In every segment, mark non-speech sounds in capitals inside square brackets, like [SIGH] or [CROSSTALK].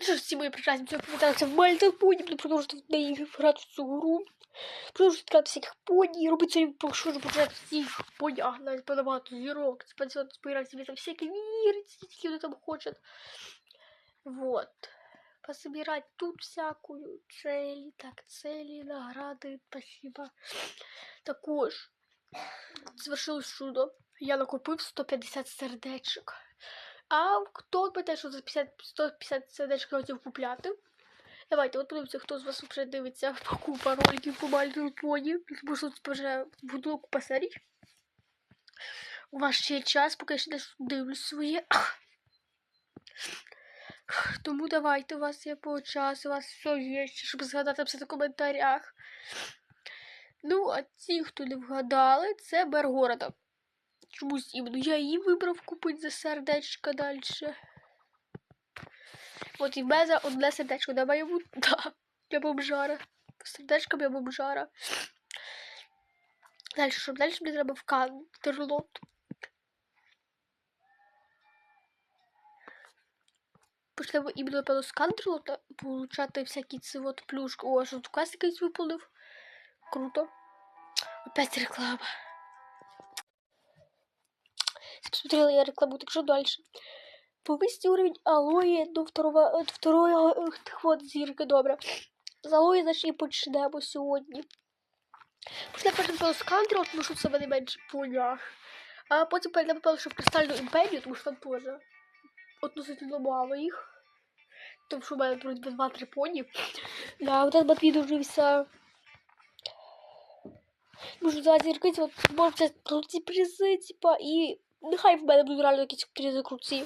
Що ж, всі мої прекрасні, це повертаються в Мальта поні, буду продовжувати в в цю гру. Продовжувати грати всяких поні, робити собі пошу, почати всіх понях, навіть подавати зірок, спонсорувати, збирати собі там всякі вірці, які там хочуть. Вот. Пособирать тут всякую цели, так, цели, награды, спасибо. Також звершилось чудо. Я накупив 150 сердечок. А хто питає, що за 50, 150 сердечок хотів купляти? Давайте, от подивіться, хто з вас вже дивиться [LAUGHS] купа роликів по Поні. Тому що це вже буду купа. У вас ще є час, поки я ще десь дивлюсь своє. [COUGHS] Тому давайте, у вас є по часу, у вас все є, ще, щоб згадати все в коментарях. Ну, а ті, хто не вгадали, це Бергорода. Чомусь іменно я її вибрав купити за сердечко далі. От і в мене одне сердечко де має бути. [LAUGHS] Да, я бомжара. Сердечко я бомжара. Далі, щоб далі мені треба в Кантерлот. Почнемо іменно, напевно, з Кантерлота получати всякі ці от плюшки. О, що тут квест якийсь виповнив. Круто. Опять реклама. Посмотрела я рекламу, так что дальше? Повысить уровень алоэ до второго, до второго е, вот зірки, добре. З алоэ, значить, і почнемо сьогодні. Після перейдемо з Кантру, тому що це мене менше понях. А потім перейдемо, певно, що в Кристальну імперію, тому що там теж относительно мало їх. Тому що в мене вроді би два-три поні. Да, вот этот мені дуже вся Можу зараз зіркати, от можна круті призи, типа, і нехай в мене будуть реально якісь призи круті.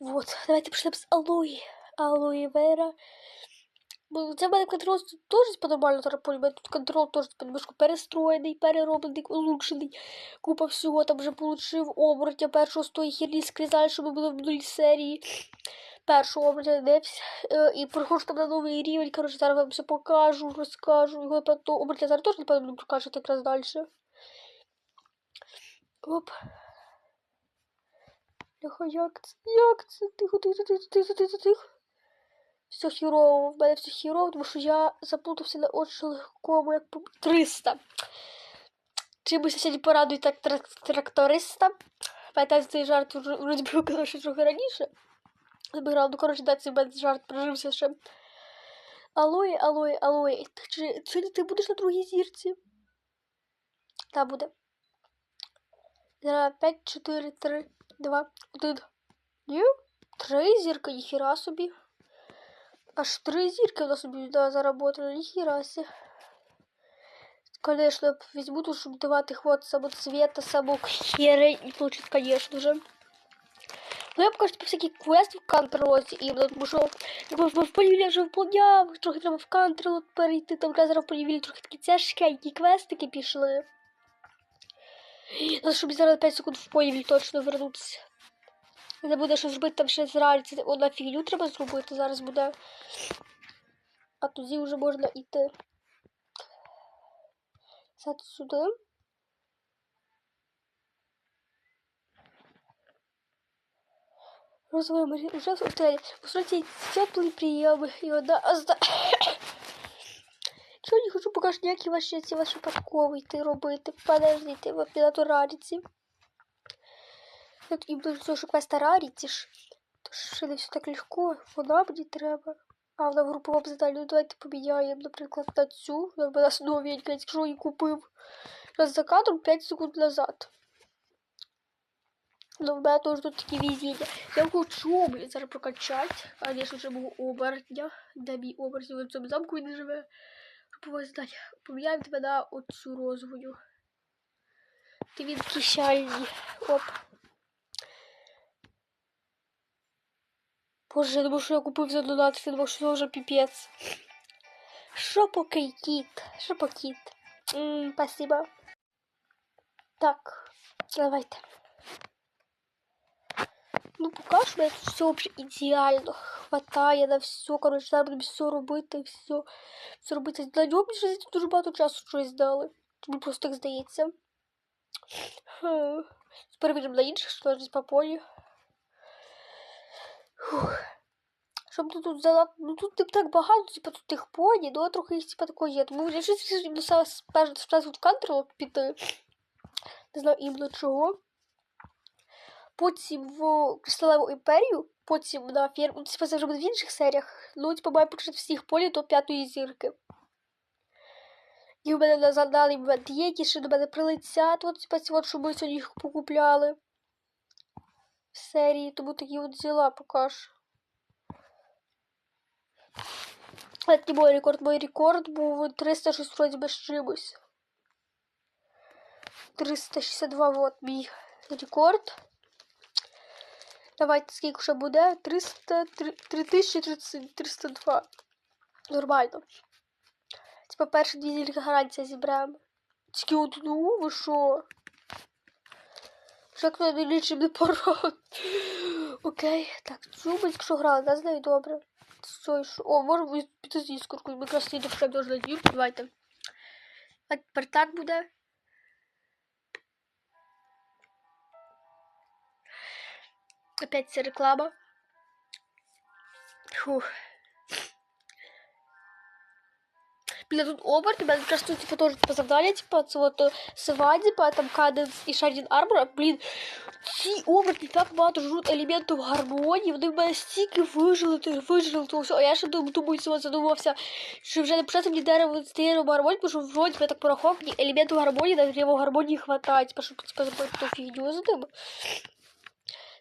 Вот, давайте почнемо з алої. Алої Вера. Це в мене контрол теж по-нормально зараз полюбить. Тут контрол теж немножко перестроєний, перероблений, улучшений. Купа всього там вже получив оборотня першого з тої херні скрізаль, щоб ми були в нуль серії. Першого оборотня дивився. Е, І проходжу там на новий рівень. Коротше, зараз вам все покажу, розкажу. Його напевно, оборотня зараз теж, напевно, покажу якраз далі. Оп. Тихо, як це? Як це? Тихо, тихо, тихо, тихо, тихо, тихо. Все хірово, в мене все хірово, тому що я заплутався на очень легкому, як по 300. Чимось сьогодні порадує так трак- тракториста. Пам'ятаю, цей жарт вроді би казав, що трохи раніше. Збирав, ну коротше, да, цей мене жарт прожився ще. Алоє, алоє, алоє. Чи, чи ти будеш на другій зірці? Та буде. 5, 4, 3, 2, 1. Ні? Три зірки, ніхіра собі. Аж три зірки у собі да, заработали, ніхіра сі. Конечно, візьму тут, щоб давати хват самоцвета, самохери, і получить, конечно же. Ну, я покажу типу, всякі квести в Кантерлоті, іменно, тому що якби в полівілі вже вполняв, трохи треба в Кантерлот перейти, там зараз в полівілі трохи такі тяжкенькі квестики пішли. Треба, щоб зараз 5 секунд в полівілі точно вернутися. Не буде що зробити там ще зранці. Одна фігню треба зробити, зараз буде. А тоді вже можна йти. Сяти сюди. Мария уже в отеле. Посмотрите, теплый прием. И одна... Чого не хочу покажу ніякі ваші ці ваші подкови йти робити. Подождите, ви то раріці. Тут і буде все, що квеста раріті ж. Тож ще не все так легко. Вона мені треба. А вона в груповому заданні. Ну давайте поміняємо, наприклад, на цю. Вона нас новенька, якщо її купив. Раз за кадром 5 секунд назад. Ну, в мене теж тут такі везіння. Я хочу блін, зараз прокачати. А я ж вже мого оборотня. Де мій оборотня в цьому замку не живе. Вас. Поміняємо тебе на оцю розовою. Ти він кишальний. Оп. Боже, я думав, що я купив за 12, я думав, що це вже піпець. Шопокей кіт. Шопокіт. Ммм, спасибо. Так, давайте. Ну, поки що мене тут все вообще ідеально хватає на все. Коротше, зараз будемо все робити, все, все робити. На ньому мені дуже багато часу щось дали. Мені просто так здається. Перевіримо на інших, що десь по полі. Щоб ти тут взяла. Ну тут не так багато, типу, тут тих поні, ну а трохи їх типу такого є. Тому я щось себе спочатку в кантру піти. Не знаю іменно чого. Потім в Кристалеву імперію, потім на ферму. Ну, типу, це вже буде в інших серіях. Ну, типу, маю почати всіх полі до п'ятої зірки. І в мене на даний момент є, які ще до мене прилетять. От, типу, от, щоб ми сьогодні їх покупляли. В серії, тому такі от діла покажу. Это не мой рекорд. Мой рекорд був 306 вроді без чимось. 362 вот мій рекорд. Давайте скільки ще буде? 300, 3302. Нормально. Типа перші дві зільки гарантія зібраємо. Тільки одну, ви що? Як мене нічим не порад. Окей, так, цю ми якщо грали, да, знаю добре. Стой, що? О, можемо піти з іскоркою. Ми їдемо ще дуже надію. Давайте. А тепер так буде. Опять реклама. Фух. Бля, тут у мене якраз типа, тоже, типа, завдання, типа, це от е, Севадіпа, там Каденс і Шардін Армора. Блін, ці оберти так багато жруть елементів гармонії, вони в мене стільки вижили, то вижили того всього. А я ще дум- думаю, цього задумався, що вже не почати мені дерево з деревом гармонії, тому що вроді я так порахував, мені елементів гармонії на дерево гармонії хватає, типа, щоб, типа, зробити ту фігню ними.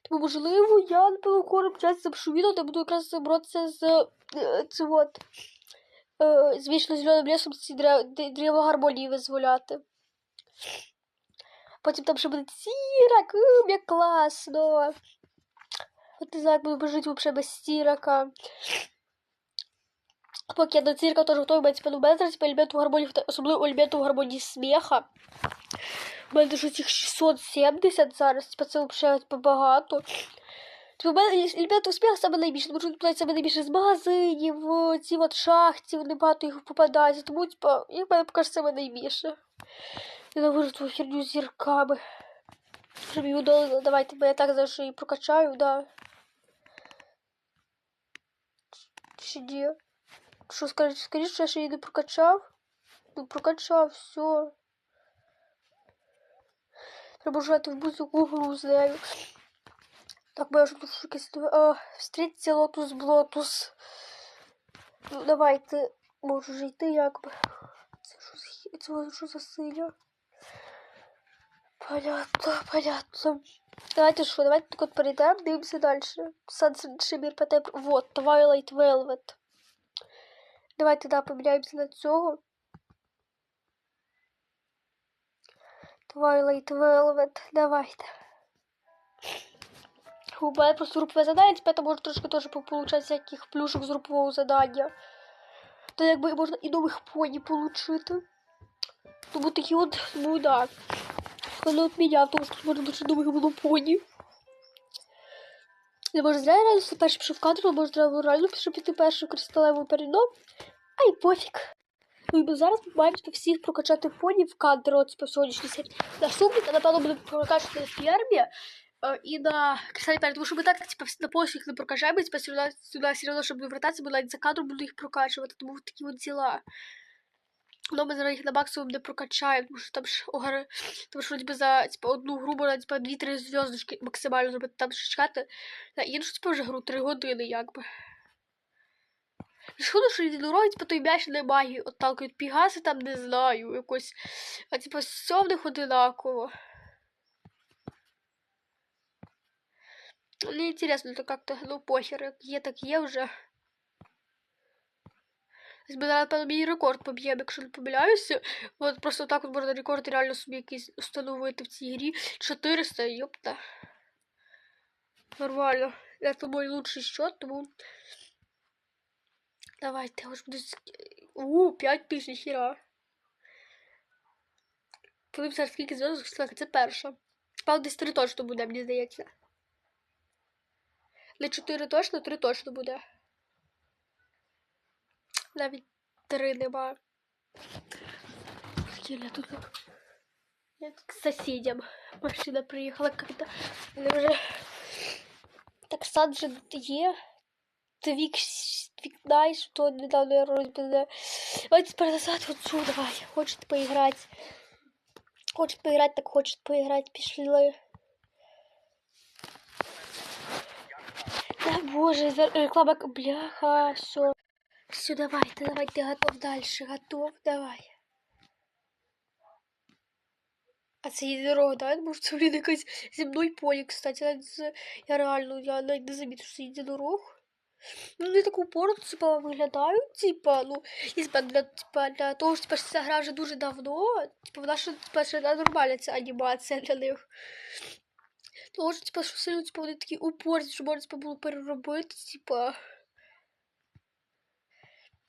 Тому, можливо, я напевно кором час запишу відео, де буду якраз боротися з е, цим от е, з вічно зеленим лісом ці дре- древо гармонії визволяти. Потім там ще буде сірак, як класно. От не знаю, як буду жити взагалі без сірака. Поки я до цирка теж готовий, мене типа, ну, мене зараз типа, елементу гармонії, особливо елементу гармонії сміха. У мене ж цих 670 зараз, типа, це взагалі типа, багато. Типу, мене елементів сміху саме найбільше, тому що тут саме найбільше з магазинів, ці от шахті, вони багато їх попадається, тому, типа, як мене покаже саме найбільше. Я навожу твою херню зірками. Щоб її удали, давайте, бо я так за що її прокачаю, да. Чи ні? Що, скажіть, скажіть, що я ще її не прокачав? Ну, прокачав, все. Треба в будь-яку гру. Так, бо я ж тут. А, встретиться лотус блотус. Ну, давайте. Можу йти якби. Це що це що за синя? Понятно, понятно. Давайте що, давайте так от перейдемо, дивимося далі. Sunset Shimmer Patent. Вот, Twilight Velvet. Давайте, да, поміняємося на цього. Twilight Velvet. Давайте. У мене просто групове задання, тепер може трошки теж получати всяких плюшок з групового задання. То якби можна і нових поні получити. Тому такі от, ну да. Вони от меня, тому що можна дуже нових було поні. Не може зря реально перший пішов в кадр, може треба реально пішов піти першу кристалеву передом. Ай, пофіг. Ну і ми зараз маємо типу, всіх прокачати в кадр, от типу, в сьогоднішній серії. Наступний, напевно, буде прокачати на фермі е, і на кристалі перед, тому що ми так типу, на пофіг не прокачаємо, типу, сюди, сюди все одно, щоб не вертатися, бо навіть за кадром буду їх прокачувати, тому такі от діла. Ну, ми зараз їх на максимум не прокачаємо, тому що там ж огар... Тому що ніби за типу, одну гру можна типу, 2-3 зв'язочки максимально зробити, там ще чекати на іншу типу, вже гру 3 години, якби. Шкода, що єдинороги, типу, той м'яч не магії отталкують пігаси, там не знаю, якось. А типу, все в них одинаково. Не интересно, это как-то, ну, похер, як є, так є вже. Зараз, напевно, мій рекорд поб'ємо, якщо не помиляюся. От просто так от можна рекорд реально собі якийсь встановити в цій грі. 400, йопта. Нормально. Это мой лучший счет, тому... Давайте, ось буде... У, 5 тисяч, хіра. Подивимося, скільки зв'язок, слухай, це перша. Пав десь 3 точно буде, мені здається. Не 4 точно, 3 точно буде. Навіть 3 нема. Я тут... Я тут к соседям. Машина приїхала когда. Вони вже... Так сад же є. твік, твік найс, то недавно я розбила. Давайте тепер назад отцу, давай. Хочете поиграть? Хочет поиграть, так хочет поиграть. Пішли. Да боже, за- реклама, к- бляха, все. Все, давай, ты давай, ты готов дальше, готов, давай. А це єдинорог, да? Може, це блін якась зі мною полі, кстати. Я, навіть з- я реально, я навіть не замітив, що це єдинорог. Ну, вони так упорно, типа, виглядають, типа, ну, і типа, для, типа, для того, що типа, що ця гра вже дуже давно, типа, вона ще, типа, ще нормальна ця анімація для них. Тому що, типа, що сильно, типа, вони такі упорні, що можна, типа, було переробити, типа.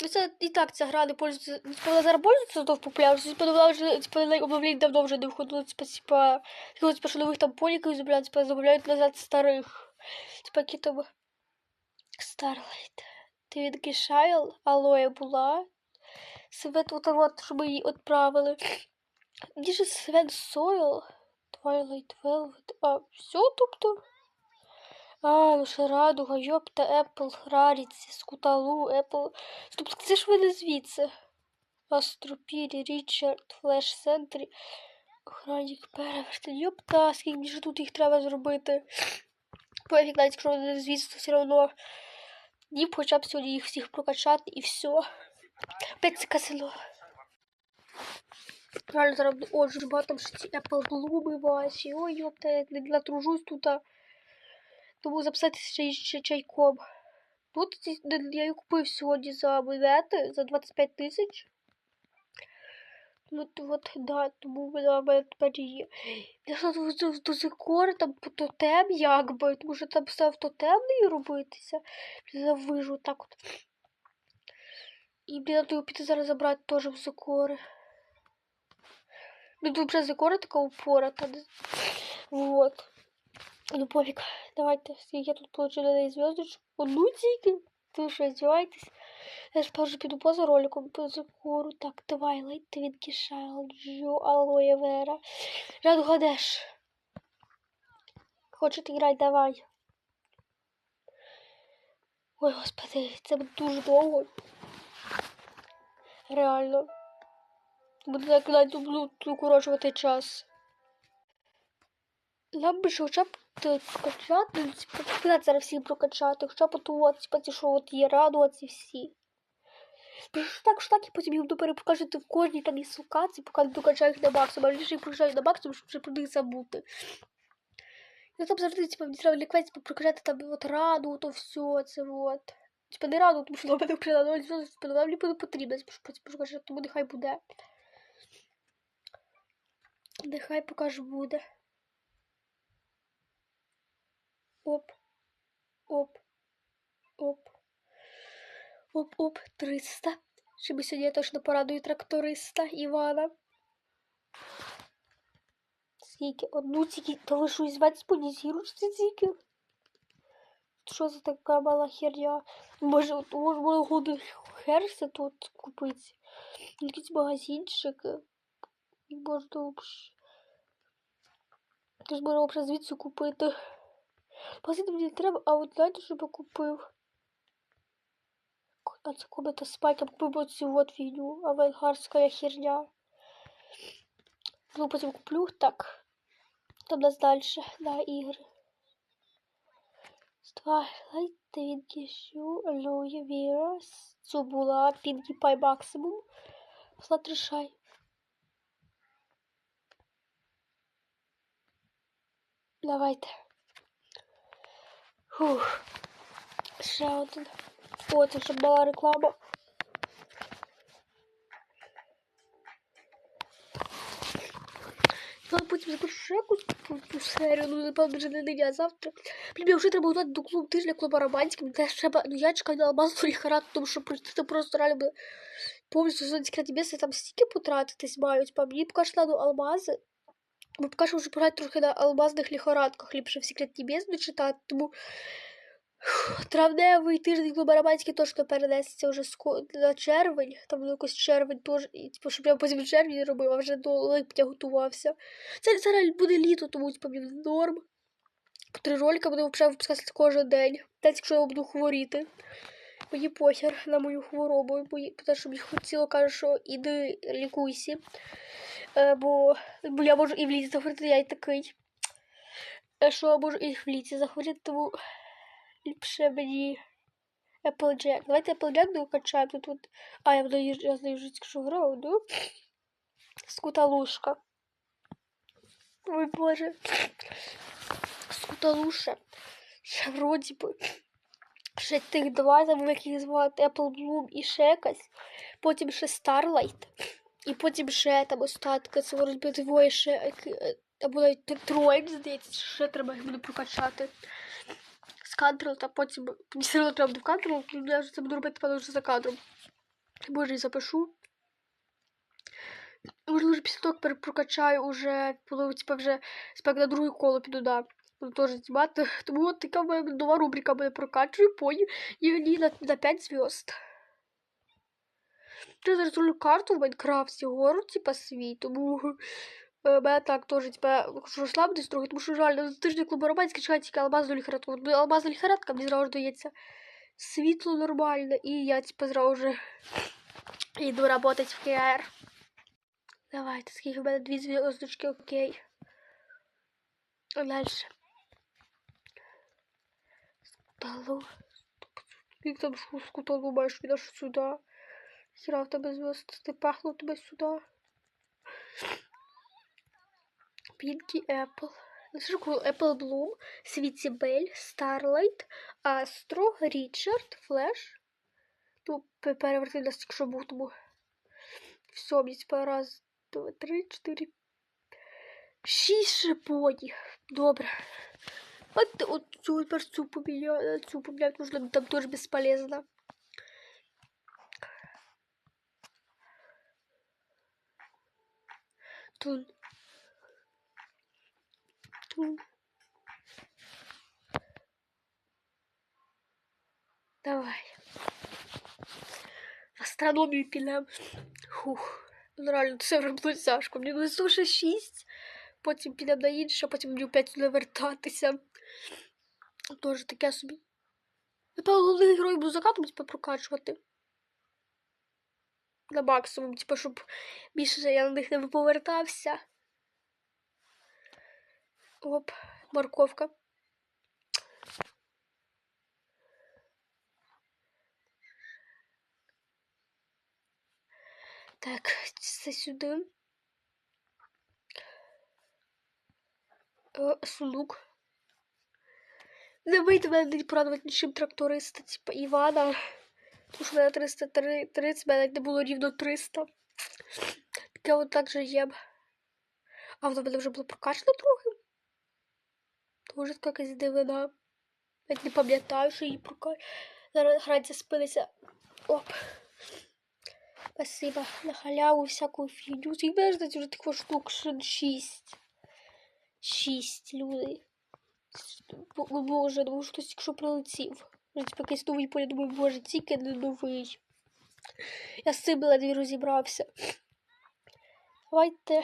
Ну, це і так ця гра не пользується, ну, типа, вона зараз пользується то в популярності, типа, ну, вона вже, типа, на обновлень давно вже не виходило, типа, типа, типа, типа, що нових там поліків типа, замовляють назад старих. Типа, які там Старлайт. Ти від Гішайл, Алоє була. Свет, от, от, щоб її відправили. Де ж Свет Сойл? Twilight Velvet. А, все, тобто? А, лише радуга, йопта, Apple, Раріці, Скуталу, Apple. Тобто це ж вони звідси. Астропірі, Річард, Флеш Сентрі, Охранник Перевертень. Йопта, скільки ж тут їх треба зробити. Пофіг, навіть якщо вони звідси, то все одно їм хоча б сьогодні їх всіх прокачати і все. Опять казино. Реально зараз буде дуже там ще ці Apple Bloom. Ой, йопта, я не натружусь тут. Тому записатися ще, ще чайком. Тут я її купив сьогодні за монети, за 25 тисяч. Ну, от, да, тому вона мене тепер є. Я що до, до там по тотем якби, тому що там став тотемний робитися. Завижу так от. І блін, треба піти зараз забрати теж в закори. Ну, тут вже закора така упората. не- Вот. Ну, пофіг. Давайте, я тут получу на неї зв'язочку. Одну тільки. Ви що, здіваєтесь? Я теж піду поза роликом по закору. Так, давай, лейте від Гішайл, Джо, Алоє Вера. Раду гадеш. Хочете грати, давай. Ой, господи, це буде дуже довго. Реально. Буде так навіть буду укорочувати час. Нам би хоча б т- прокачати, ну, типу, зараз всіх прокачати, хоча б ту от, типу, ті, що от є раду, ці всі. Так, що так, і потім їх буду перепокажити в кожній там із локації, поки не докачаю на максимум, а лише їх прокачаю на максимум, щоб вже про них забути. Ну там завжди, типу, мені треба ліквець, типу, прокачати там от раду, то все, це от. Типа не раду, тому що вона мене вже на ноль типу, вона мені буде потрібна, щоб потім прокачати, тому нехай буде. Нехай поки ж буде. Оп. Оп. Оп. Оп-оп. 300. Щоб сьогодні я точно порадую тракториста Івана. Скільки? Одну тільки. То ви що, по дізірочці тільки? Що за така мала херня? Може, от, може, годи херся тут купити? Якісь магазинчики. І можна взагалі. Тож можна взагалі звідси купити. Пасити мені треба, а от знаєте, що я купив? А це комната спать, я купив оцю от фігню, авангарська херня. Ну, потім куплю, так. Там нас дальше, да, ігри. Twinkie Shoe, Aloe Vera, цю була Pinkie Pie Maximum, Fluttershy. Давайте. Фух. Ще один. О, це щоб була реклама. Я потім запишу ще якусь ту- серію, ну, напевно, вже не нині, а завтра. Блін, мені вже треба готувати до клуб тижня клуба романтиків. Де треба, ну я чекаю на алмазну ліхарат, тому що це просто реально буде повністю секретні місце, там стільки потратитись мають. По мені поки що треба алмази. Бо поки що вже пограти трохи на алмазних ліхорадках, ліпше в секретні місце читати, тому Травневий тиждень Глобараманський точно перенесеться вже на червень. Там ну, якось червень теж, типу, щоб я потім в червні робив, а вже до липня готувався. Це, це реально буде літо, тому типу, норм. три ролика буду вже випускати кожен день. Навіть якщо я буду хворіти. Мені похер на мою хворобу, тому що мені хотіло каже, що іди лікуйся. Е, бо, бо я можу і в літі захворіти, я й такий. Е, Що я можу і в літі захворіти, тому ліпше мені Applejack. Давайте Applejack докачаємо. Тут от... А, я буду їж- я знаю жицьку грауду. Скуталушка. Ой, боже. Скуталуша. Ще вроді би. Ще тих два, там як їх звати Apple Bloom і ще якась. Потім ще Starlight. І потім ще там остатка. Це вроді двоє ще. які- е, Або навіть троє, здається, ще треба їх буде прокачати. З кадром, та потім. Все одно треба буде в кадром, я вже це буду робити, певно, вже за кадром. Може, і запишу. Можливо, вже після того, як пере- прокачаю уже, коли типа вже спек на друге коло піду, да. Буду теж знімати. [LAUGHS] Тому от така моя нова рубрика буде прокачую поні і на, на 5 зв'язд. Я зараз карту в Майнкрафті, гору, типа свій, тому [LAUGHS] е, мене так теж, типа, хочу розслабитись трохи, тому що реально за тиждень клубу романський чекає тільки алмазну ліхаратку. От алмазна ліхаратка мені зразу дається світло нормальне, і я, типа, зразу вже [SNIFFS] йду працювати в КР. Давайте, скільки в мене дві зв'язочки, окей. А дальше. Скуталу. Як там що скуталу маєш від аж сюди? Хіра в тебе зв'язки, ти пахнув тебе сюди. Пінкі Apple. Нашику Apple Bloom, Світі Бель, Starlight, Astro, Richard, Flash. Ну, переверти нас якщо був, тому все, мені раз, два, три, чотири, шість шипонів. Добре. От, от цю тепер цю поміняю, цю поміняю, тому там теж безполезно. Тун. Тун. Давай. Астрономію підемо. Хух. Ну, реально, це було тяжко. Мені було лише 6, потім підемо на інше, потім мені опять туди вертатися. Тоже таке собі. Напевно, головний герой буду типу, прокачувати. На максимум, типу, щоб більше я на них не повертався. Оп, морковка. Так, це сюди. Е, Сундук. Не вийде мене не порадувати нічим тракториста, типа Івана. Тому що в мене 330, в мене не було рівно 300. Таке от так же є. А воно мене вже було прокачано трохи. Тоже така дивина. Навіть не пам'ятаю, що її прокачано. Зараз грається спиниться. Оп. Спасибо. На халяву всяку фігню. І мене ждать вже таких штук 6. 6 люди. Бо- бо- Боже, думаю, що хтось якщо прилетів. Вже типу якийсь новий полі, думаю, боже, тільки не новий. Я з цим ледве розібрався. Давайте.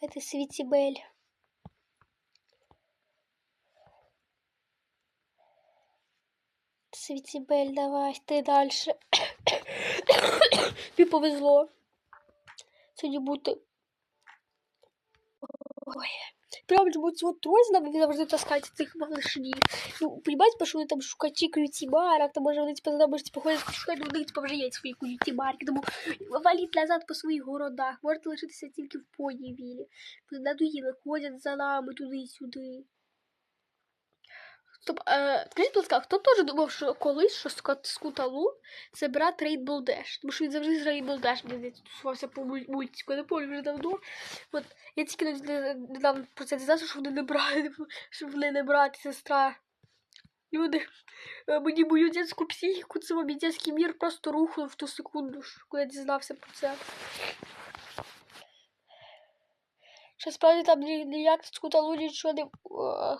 Давайте світібель. Світібель, давай, ти далі. Тобі повезло. Сьогодні бути. Ой. Прям же будет вот трой з должны таскать завжди малышней. Ну, понимаете, що вони там шукать к'юті-барок, там може вони типу, нами ж, типу, ходять шукати, у них типу, вже є свої к'юті-барки, тому валіть назад по своїх городах, можете лишитися тільки в Понівілі. Надоїли, ходять за нами туди Стоп, е, скажіть, будь ласка, хто теж думав, що колись, що Скуталу це брат Rainbow Dash? Тому що він завжди з мені здається, тусувався по мультику, я не пам'ятаю вже давно. От, я тільки не- не- недавно про це дізнався, що вони не брати, [LAUGHS] що вони не брат і сестра. Люди, е, мені мою дитячу психіку, це мій дитячий мір просто рухнув в ту секунду, коли я дізнався про це. Що справді там ні- ніяк скуталу нічого не... О,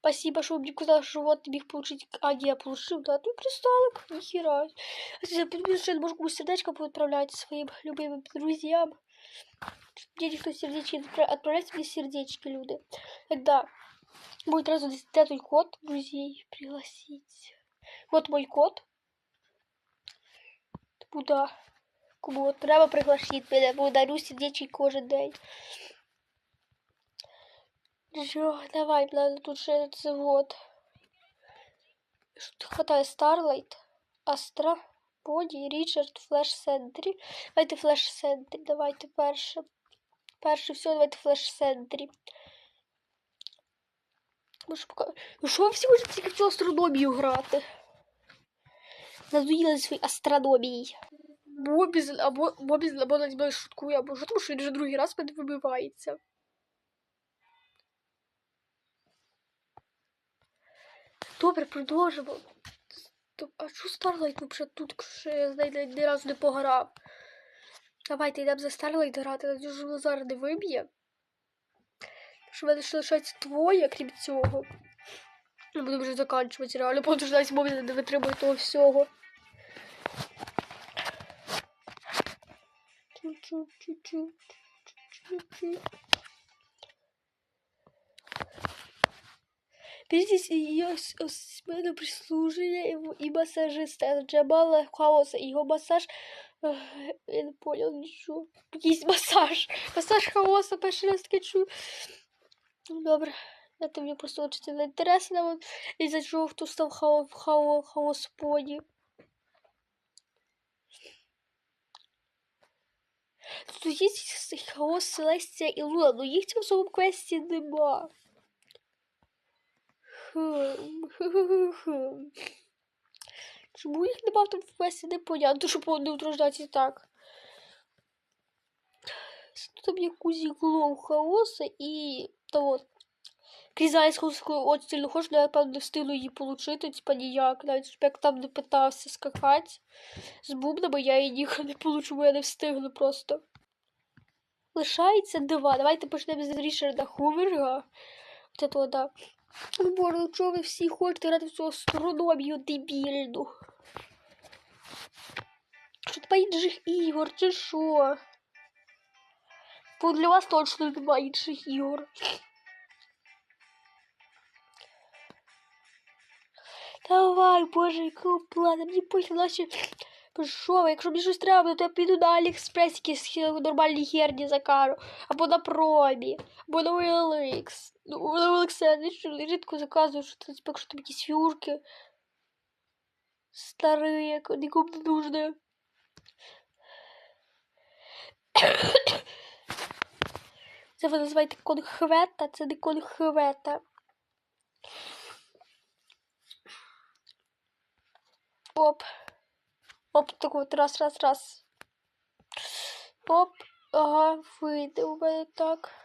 Спасибо, що ви мені казали, що вот міг получить... А, ні, я получив, да, ну кристалик, ніхера. Я подумав, що я не можу комусь сердечко відправляти своїм любимим друзям. Где никто сердечки отправ- отправляйте мне сердечки, люди. Тогда будет сразу десятый код друзей пригласить. Вот мой код. Буду. Кому треба пригласити мене, бо дарю сердечки кожен день. Що, давай, надо тут вот. Що тут хватає Starlight, Астра, Боді, Річард, Флеш Сентрі. Давайте Флеш Сентрі, давайте перше. Перше все, давайте Флеш. Може, пока... Ну що ви всі хочете тільки в цю астрономію грати? Надоїли свої астрономії. Бобі, або Бобі з- або мною шуткує, або що, тому що він вже другий раз мене вибивається. Добре, продовжимо. А що Старлайт взагалі тут, я ні- разу не пограв? Давайте йдемо за Старлайт грати, надіюсь, що Лазар не виб'є. Що в мене ще лишається двоє, крім цього. Ми будемо вже закінчувати реально, що навіть мові не витримує того всього. Чу-чу-чу-чу-чу-чу-чу. Здесь ее смену прислуживания и, и массажиста Джамала Хаоса. Его массаж... Эх, Я не понял ничего. Есть массаж. Массаж хаоса, таке. Ну, добре. Это мне просто очень интересно. Вот, из-за чего хто став хао, хао, хаос поні. Тут є хаос, Селестія і Луна, но їх в цьому квесті нема. Хм, хм-хм-хм. Чому їх нема в тому квесті, непонятно, що повинні утруждати і так. Там є Кузі Глоу Хаоса і того. Крізайську очень сильно хочу, але я певно не встигну її получити, типа ніяк. Навіть щоб як там не питався скакати з бубнами, я її ніяк не получу, бо я не встигну просто. Лишається два. Давайте почнемо з Рішарда Хуверга. От этого, да. Боже, чого ви всі хочете грати в цю астрономію дебільну? Що типа інших ігор, чи що? Бо для вас точно немає інших ігор. Давай, боже, якого плана, мені похер наші. Ви, якщо мені щось треба, то я піду на Аліекспрес якісь нормальні херні закажу. Або на пробі, або на OLX. Ну, OLX я рідко заказую, що це, типу, якщо там якісь фюрки. Старі, як нікому не нужні. Це ви називаєте конхвета, це не конхвета. Оп. Оп, так от раз, раз, раз. Оп. Ага, вийде у мене так.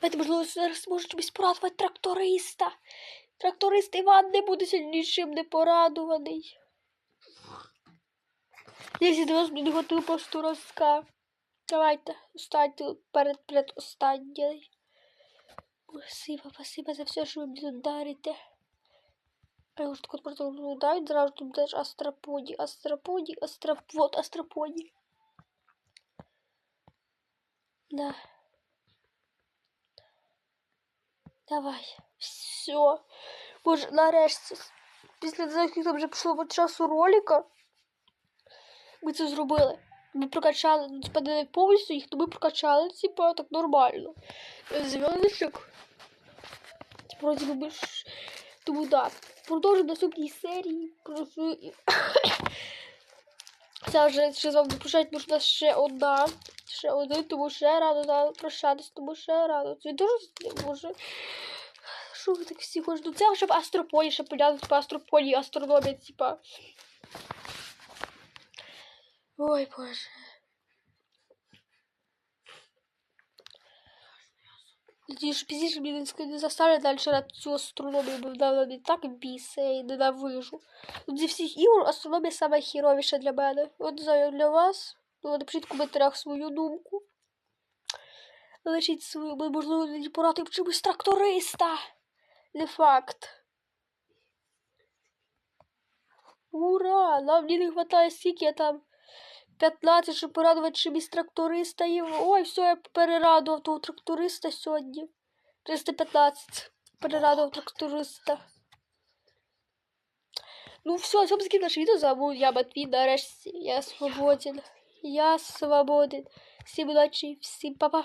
Давайте, можливо, зараз може чимось порадувати тракториста. Тракторист Іван не буде сьогодні нічим не порадуваний. Якщо до вас не готую просто розка. Давайте, останьте перед перед. Спасибо, спасибо за все, що ви мені тут дарите. А я уже так вот просто ударить, сразу тут даже астроподи, астроподи, астроп... Вот, астроподи. Да. Давай. Все. Боже, нарешті. Після того, там вже пішло часу ролика, ми це зробили. Ми прокачали, ну, типа, не повністю їх, то ми прокачали, типа, так нормально. Зв'язочок. Типа, вроді би, ж- тому да. Продовжуємо в наступній серії. Прошу. [COUGHS] Це вже ще з вами прощати, тому що у ще одна. Ще один, тому ще рано прощатись, тому ще рано. Це дуже може. Що ви так всі хочете? Ну, Це вже астрополі, ще понятно, типа астрополі, астрономія, типа. Ой, боже. Надіюсь, пізніше мені не- заставлять далі грати цю астрономію, бо вона не так бісить і ненавижу. Зі всіх ігор астрономія саме для мене. От знаю, для вас. Ну, напишіть в коментарях свою думку. Лишіть свою, можливо, мені порадив чимось тракториста. Не факт. Ура! Нам не вистачає стільки, я там 15, щоб порадувати ще місь тракториста. І... Ой, все, я перерадував того тракториста сьогодні. 315. Перерадував тракториста. Ну все, закінчив наше відео. Забув я Матвій, нарешті. Я свободен. Я свободен. Всім удачі, всім па-па.